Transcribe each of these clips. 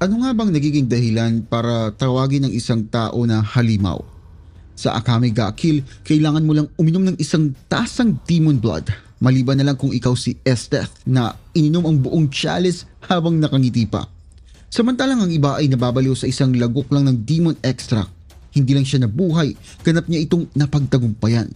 Ano nga bang nagiging dahilan para tawagin ng isang tao na halimaw? Sa Akame ga Kill, kailangan mo lang uminom ng isang tasang demon blood. Maliban na lang kung ikaw si Esteth na ininom ang buong chalice habang nakangiti pa. Samantalang ang iba ay nababaliw sa isang lagok lang ng demon extract. Hindi lang siya nabuhay, ganap niya itong napagtagumpayan.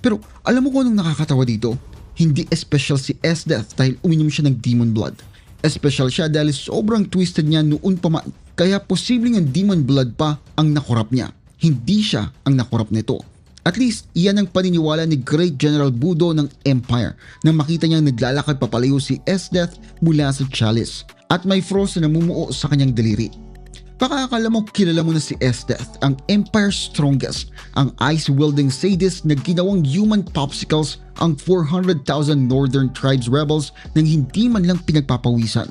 Pero alam mo kung anong nakakatawa dito? Hindi espesyal si Esteth dahil uminom siya ng demon blood. Espesyal siya dahil sobrang twisted niya noon pa man. Kaya posibleng ang demon blood pa ang nakurap niya. Hindi siya ang nakurap nito. At least, iyan ang paniniwala ni Great General Budo ng Empire nang makita niyang naglalakad papalayo si Esdeath mula sa chalice at may frost na namumuo sa kanyang daliri. Baka akala mo kilala mo na si Esdeath, ang Empire's strongest, ang ice-wielding sadist na ginawang human popsicles ang 400,000 Northern Tribes rebels nang hindi man lang pinagpapawisan.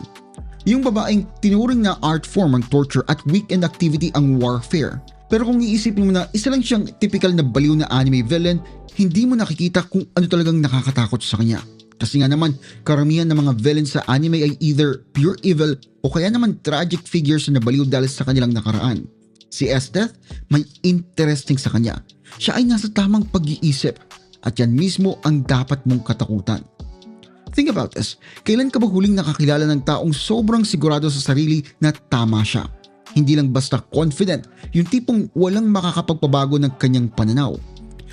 Yung babaeng tinuring na art form ang torture at weekend activity ang warfare. Pero kung iisipin mo na isa lang siyang typical na baliw na anime villain, hindi mo nakikita kung ano talagang nakakatakot sa kanya. Kasi nga naman, karamihan ng mga villain sa anime ay either pure evil o kaya naman tragic figures na nabaliw dahil sa kanilang nakaraan. Si Esteth, may interesting sa kanya. Siya ay nasa tamang pag-iisip at yan mismo ang dapat mong katakutan. Think about this. Kailan ka ba huling nakakilala ng taong sobrang sigurado sa sarili na tama siya? Hindi lang basta confident, yung tipong walang makakapagpabago ng kanyang pananaw.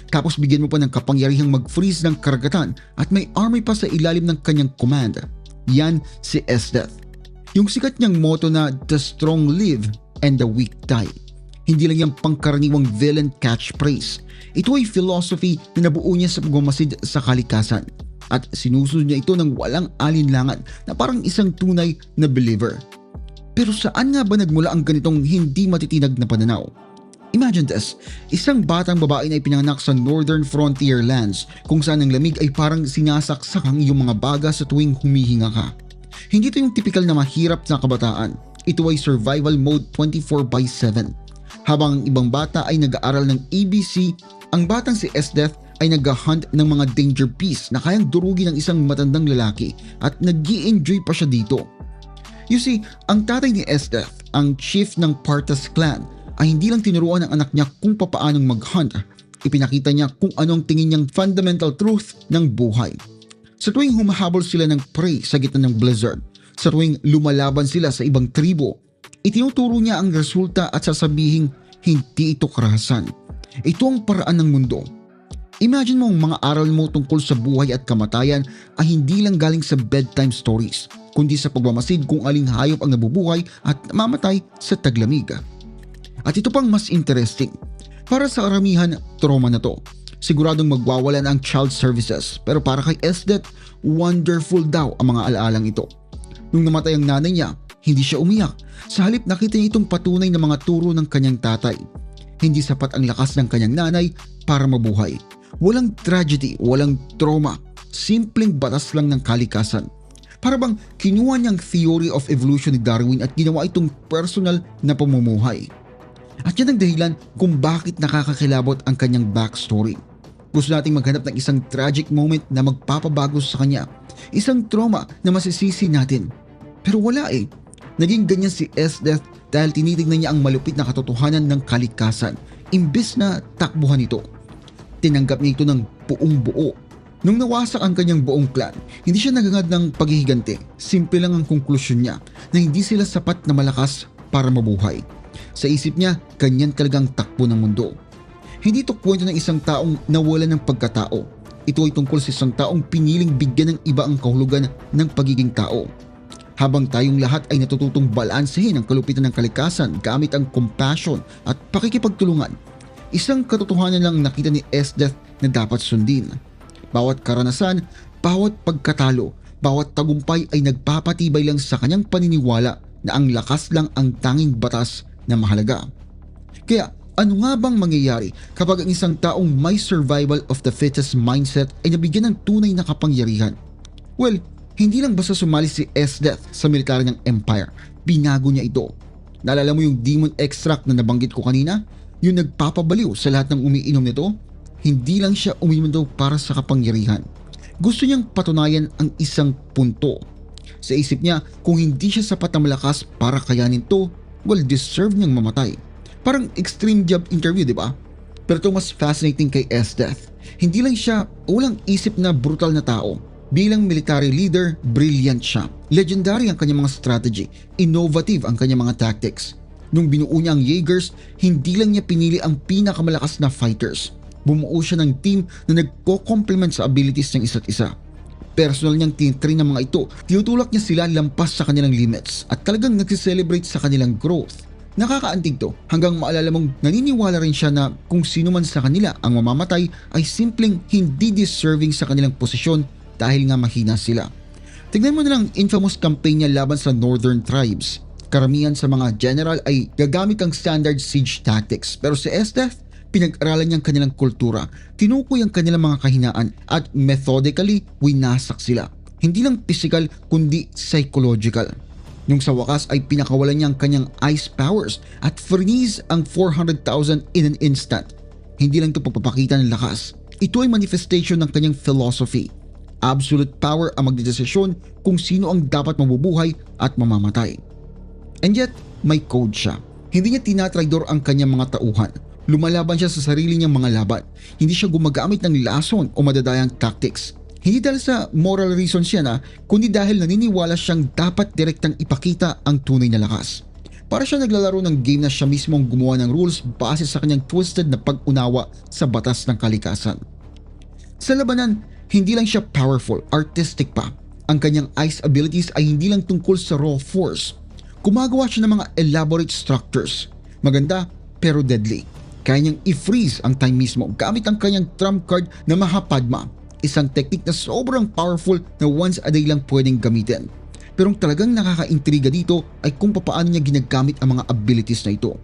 Tapos bigyan mo pa ng kapangyarihang mag-freeze ng karagatan at may army pa sa ilalim ng kanyang command. Yan si Esdeath. Yung sikat niyang motto na The Strong Live and the Weak Die. Hindi lang yung pangkaraniwang villain catchphrase. Ito ay philosophy na nabuo niya sa pagmamasid sa kalikasan. At sinusunod niya ito ng walang alinlangan na parang isang tunay na believer. Pero saan nga ba nagmula ang ganitong hindi matitinag na pananaw? Imagine this, isang batang babae na ipinanganak sa northern frontier lands kung saan ang lamig ay parang sinasaksak ang iyong mga baga sa tuwing humihinga ka. Hindi ito yung typical na mahirap na kabataan. Ito ay survival mode 24 by 7. Habang ang ibang bata ay nag-aaral ng ABC, ang batang si Esdeath ay nag-hunt ng mga danger beasts na kayang durugi ng isang matandang lalaki at nag enjoy pa siya dito. You see, ang tatay ni Esdeath, ang chief ng Partas clan, ay hindi lang tinuruan ng anak niya kung papaanong mag-hunt. Ipinakita niya kung anong tingin niyang fundamental truth ng buhay. Sa tuwing humahabol sila ng prey sa gitna ng blizzard, sa tuwing lumalaban sila sa ibang tribo, itinuturo niya ang resulta at sasabihin hindi ito karahasan. Ito ang paraan ng mundo. Imagine mo ang mga aral mo tungkol sa buhay at kamatayan ay hindi lang galing sa bedtime stories, kundi sa pagmamasid kung aling hayop ang nabubuhay at namamatay sa taglamig. At ito pang mas interesting, para sa karamihan, trauma na to. Siguradong magwawala na ang child services pero para kay Esdet, wonderful daw ang mga alaalang ito. Nung namatay ang nanay niya, hindi siya umiyak. Sa halip nakita niya itong patunay ng mga turo ng kanyang tatay. Hindi sapat ang lakas ng kanyang nanay para mabuhay. Walang tragedy, walang trauma. Simpleng batas lang ng kalikasan. Para bang kinuha niyang theory of evolution ni Darwin at ginawa itong personal na pamumuhay. At yan ang dahilan kung bakit nakakakilabot ang kanyang backstory. Gusto nating maghanap ng isang tragic moment na magpapabago sa kanya. Isang trauma na masisisi natin. Pero wala eh. Naging ganyan si S-Death dahil tinitingnan niya ang malupit na katotohanan ng kalikasan imbes na takbuhan ito. Tinanggap niya ito ng buong buo. Nung nawasak ang kanyang buong clan, hindi siya nagangad ng paghihigante. Simple lang ang konklusyon niya na hindi sila sapat na malakas para mabuhay. Sa isip niya, ganyan talagang takbo ng mundo. Hindi ito kwento ng isang taong nawala ng pagkatao. Ito ay tungkol sa isang taong piniling bigyan ng iba ang kahulugan ng pagiging tao. Habang tayong lahat ay natututong balansehin ang kalupitan ng kalikasan gamit ang compassion at pakikipagtulungan, isang katotohanan lang nakita ni Esdeath na dapat sundin. Bawat karanasan, bawat pagkatalo, bawat tagumpay ay nagpapatibay lang sa kanyang paniniwala na ang lakas lang ang tanging batas na mahalaga. Kaya ano nga bang mangyayari kapag ang isang taong may survival of the fittest mindset ay nabigyan ng tunay na kapangyarihan? Well, hindi lang basta sumali si S-Death sa militar ng Empire, binago niya ito. Naalala mo yung demon extract na nabanggit ko kanina? Yung nagpapabaliw sa lahat ng umiinom nito? Hindi lang siya uminom daw para sa kapangyarihan. Gusto niyang patunayan ang isang punto. Sa isip niya, kung hindi siya sapat na malakas para kayanin to, well, deserve niyang mamatay. Parang extreme job interview, di ba? Pero ito mas fascinating kay S-Death. Hindi lang siya walang isip na brutal na tao. Bilang military leader, brilliant siya. Legendary ang kanyang mga strategy. Innovative ang kanyang mga tactics. Nung binuo niya ang Jaegers, hindi lang niya pinili ang pinakamalakas na fighters. Bumuo siya ng team na nagko-complement sa abilities ng isa't isa. Personal niyang tinitrain ng mga ito, tinutulak niya sila lampas sa kanilang limits at talagang nagsiselebrate sa kanilang growth. Nakakaantig to hanggang maalala mong naniniwala rin siya na kung sino man sa kanila ang mamamatay ay simpleng hindi deserving sa kanilang posisyon dahil nga mahina sila. Tignan mo na lang infamous campaign niya laban sa Northern Tribes. Karamihan sa mga general ay gagamit ang standard siege tactics pero si Esteth, pinag-aralan niyang kanilang kultura, tinukoy ang kanilang mga kahinaan at methodically winasak sila. Hindi lang physical kundi psychological. Nung sa wakas ay pinakawalan niya ang kanyang ice powers at freeze ang 400,000 in an instant. Hindi lang ito pagpapakita ng lakas. Ito ay manifestation ng kanyang philosophy. Absolute power ang magdedesisyon kung sino ang dapat mabubuhay at mamamatay. And yet, may code siya. Hindi niya tinatraidor ang kanyang mga tauhan. Lumalaban siya sa sarili niyang mga laban. Hindi siya gumagamit ng lason o madadayang tactics. Hindi dahil sa moral reasons siya na, kundi dahil naniniwala siyang dapat direktang ipakita ang tunay na lakas. Para siya naglalaro ng game na siya mismo ang gumawa ng rules base sa kanyang twisted na pag-unawa sa batas ng kalikasan. Sa labanan, hindi lang siya powerful, artistic pa. Ang kanyang ice abilities ay hindi lang tungkol sa raw force. Gumagawa siya ng mga elaborate structures. Maganda pero deadly. Kaya niyang i-freeze ang time mismo gamit ang kanyang trump card na Mahapadma. Isang technique na sobrang powerful na once a day lang pwedeng gamitin. Pero ang talagang nakakaintriga dito ay kung papaano niya ginagamit ang mga abilities na ito.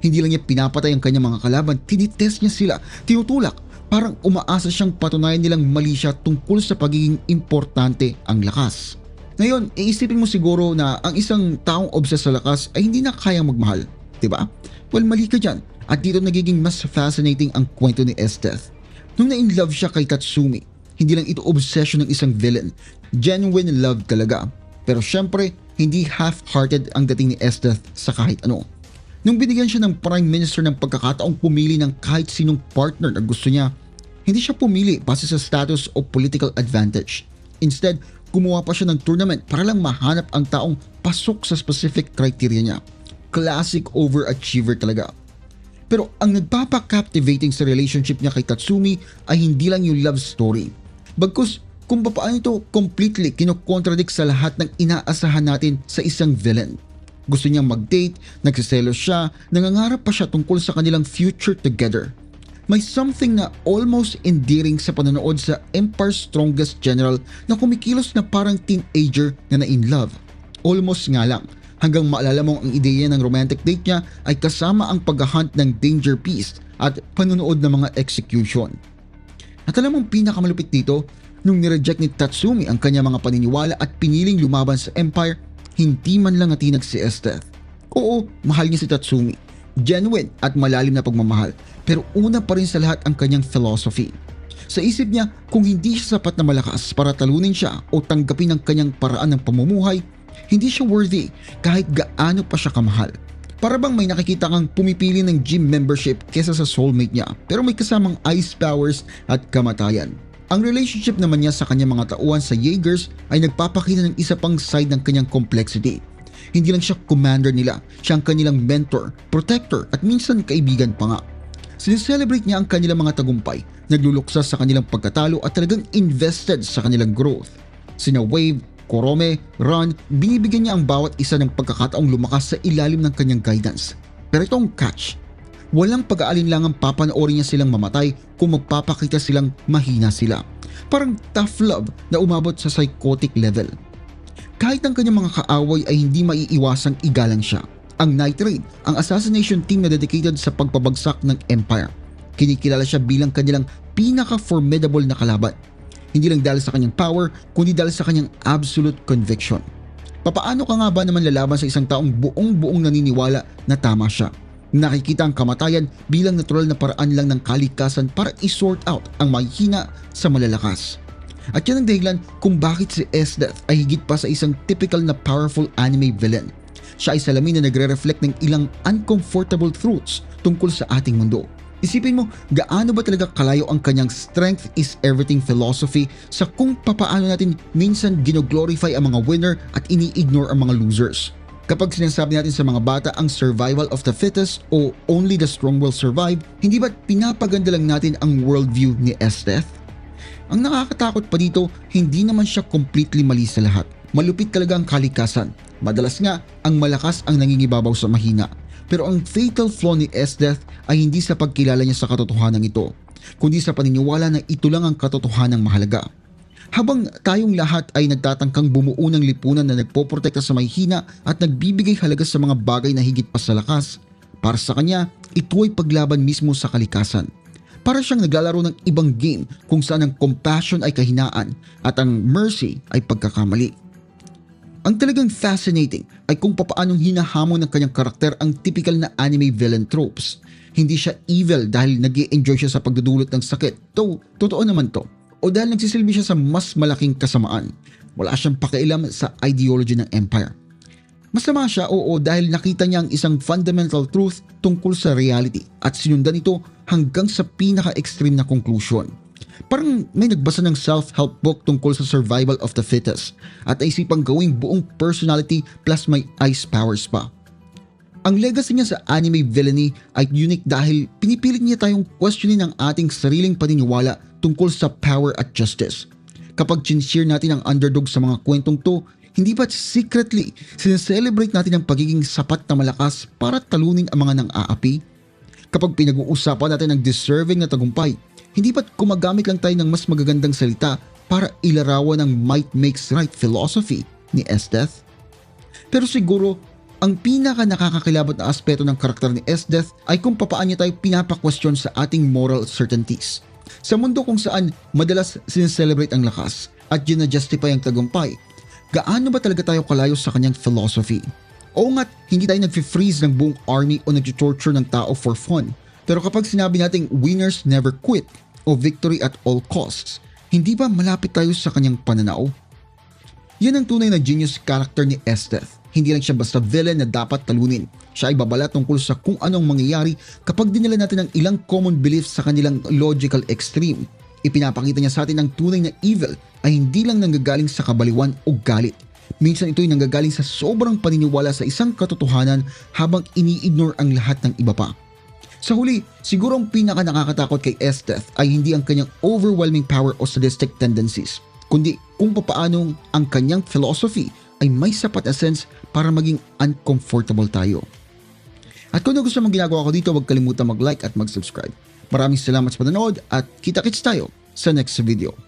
Hindi lang niya pinapatay ang kanyang mga kalaban, tinitest niya sila, tinutulak, parang umaasa siyang patunayan nilang mali siya tungkol sa pagiging importante ang lakas. Ngayon, iisipin mo siguro na ang isang taong obsessed sa lakas ay hindi na kayang magmahal, di ba? Well, mali ka dyan. At dito nagiging mas fascinating ang kwento ni Esteth. Nung na-inlove siya kay Tatsumi, hindi lang ito obsession ng isang villain. Genuine love talaga. Pero syempre, hindi half-hearted ang dating ni Esteth sa kahit ano. Nung binigyan siya ng Prime Minister ng pagkakataong pumili ng kahit sinong partner na gusto niya, hindi siya pumili base sa status o political advantage. Instead, gumawa pa siya ng tournament para lang mahanap ang taong pasok sa specific criteria niya. Classic overachiever talaga. Pero ang nagpapa-captivating sa relationship niya kay Tatsumi ay hindi lang yung love story. Bagkus kung paano ito completely kinokontradict sa lahat ng inaasahan natin sa isang villain. Gusto niyang mag-date, nagsiselos siya, nangangarap pa siya tungkol sa kanilang future together. May something na almost endearing sa panonood sa Empire's Strongest General na kumikilos na parang teenager na na-in love. Almost nga lang, hanggang maalala mo ang ideya ng romantic date niya ay kasama ang paghahunt ng danger piece at panonood ng mga execution. At alam mong pinakamalupit dito, nung nireject ni Tatsumi ang kanya mga paniniwala at piniling lumaban sa Empire, hindi man lang natinag si Esteth. Oo, mahal niya si Tatsumi. Genuine at malalim na pagmamahal. Pero una pa rin sa lahat ang kanyang philosophy. Sa isip niya, kung hindi siya sapat na malakas para talunin siya o tanggapin ang kanyang paraan ng pamumuhay, hindi siya worthy kahit gaano pa siya kamahal. Para bang may nakikita kang pumipili ng gym membership kesa sa soulmate niya pero may kasamang ice powers at kamatayan. Ang relationship naman niya sa kanyang mga tauhan sa Jaegers ay nagpapakita ng isa pang side ng kanyang complexity. Hindi lang siya commander nila, siya ang kanilang mentor, protector at minsan kaibigan pa nga. Sineselebrate niya ang kanilang mga tagumpay, nagluluksa sa kanilang pagkatalo at talagang invested sa kanilang growth. Sina Wave, Korome, Ron, binibigyan niya ang bawat isa ng pagkakataong lumakas sa ilalim ng kanyang guidance. Pero itong catch, walang pag-aalinlangang papanoorin niya silang mamatay kung magpapakita silang mahina sila. Parang tough love na umabot sa psychotic level. Kahit ang kanyang mga kaaway ay hindi maiiwasang igalang siya. Ang Night Raid, ang assassination team na dedicated sa pagpabagsak ng Empire. Kinikilala siya bilang kanilang pinaka-formidable na kalaban. Hindi lang dahil sa kanyang power, kundi dahil sa kanyang absolute conviction. Papaano ka nga ba naman lalaban sa isang taong buong-buong naniniwala na tama siya? Nakikita ang kamatayan bilang natural na paraan lang ng kalikasan para i-sort out ang mahihina sa malalakas. At yan ang dahilan kung bakit si Esdeath ay higit pa sa isang typical na powerful anime villain. Siya ay salamin na nagre-reflect ng ilang uncomfortable truths tungkol sa ating mundo. Isipin mo, gaano ba talaga kalayo ang kanyang strength is everything philosophy sa kung papaano natin minsan ginoglorify ang mga winner at ini-ignore ang mga losers. Kapag sinasabi natin sa mga bata ang survival of the fittest o only the strong will survive, hindi ba't pinapaganda lang natin ang worldview ni Esdeath? Ang nakakatakot pa dito, hindi naman siya completely mali sa lahat. Malupit talaga ang kalikasan. Madalas nga, ang malakas ang nangingibabaw sa mahina. Pero ang fatal flaw ni Esdeath ay hindi sa pagkilala niya sa katotohanan ito, kundi sa paniniwala na ito lang ang katotohanang mahalaga. Habang tayong lahat ay nagtatangkang bumuo ng lipunan na nagpoprotekta sa may hina at nagbibigay halaga sa mga bagay na higit pa sa lakas, para sa kanya, ito ay paglaban mismo sa kalikasan. Para siyang naglalaro ng ibang game kung saan ang compassion ay kahinaan at ang mercy ay pagkakamali. Ang talagang fascinating ay kung papaanong hinahamon ng kanyang karakter ang typical na anime villain tropes. Hindi siya evil dahil nag enjoy siya sa pagdudulot ng sakit. Though, totoo naman to. O dahil nagsisilbi siya sa mas malaking kasamaan. Wala siyang pakialam sa ideology ng empire. Masama siya oo dahil nakita niya ang isang fundamental truth tungkol sa reality at sinundan ito hanggang sa pinaka-extreme na conclusion. Parang may nagbasa ng self-help book tungkol sa survival of the fittest at naisipang gawing buong personality plus may ice powers pa. Ang legacy niya sa anime villainy ay unique dahil pinipilit niya tayong questionin ang ating sariling paniniwala tungkol sa power at justice. Kapag chinshare natin ang underdog sa mga kwentong to, hindi ba't secretly sineselebrate natin ang pagiging sapat na malakas para talunin ang mga nang-aapi? Kapag pinag-uusapan natin ang deserving na tagumpay, hindi ba't gumagamit lang tayo ng mas magagandang salita para ilarawan ang might makes right philosophy ni Esdeath? Pero siguro, ang pinaka nakakakilabot na aspeto ng karakter ni Esdeath ay kung papaano niya tayo pinapa-question sa ating moral certainties. Sa mundo kung saan madalas sineselebrate ang lakas at ginajustify ang tagumpay, gaano ba talaga tayo kalayo sa kanyang philosophy? Oo nga't hindi tayo nag-freeze ng buong army o nag-torture ng tao for fun. Pero kapag sinabi nating winners never quit o victory at all costs, hindi ba malapit tayo sa kanyang pananaw? Yan ang tunay na genius character ni Esdeath. Hindi lang siya basta villain na dapat talunin. Siya ay babala tungkol sa kung anong mangyayari kapag dinala natin ang ilang common beliefs sa kanilang logical extreme. Ipinapakita niya sa atin ang tunay na evil ay hindi lang nanggagaling sa kabaliwan o galit. Minsan ito ay nanggagaling sa sobrang paniniwala sa isang katotohanan habang ini-ignore ang lahat ng iba pa. Sa huli, siguro ang pinaka nakakatakot kay Esdeath ay hindi ang kanyang overwhelming power o sadistic tendencies, kundi kung papaanong ang kanyang philosophy ay may sapat na sense para maging uncomfortable tayo. At kung nagustuhan mong ginagawa ko dito, huwag kalimutan mag-like at mag-subscribe. Maraming salamat sa panonood at kita-kits tayo sa next video.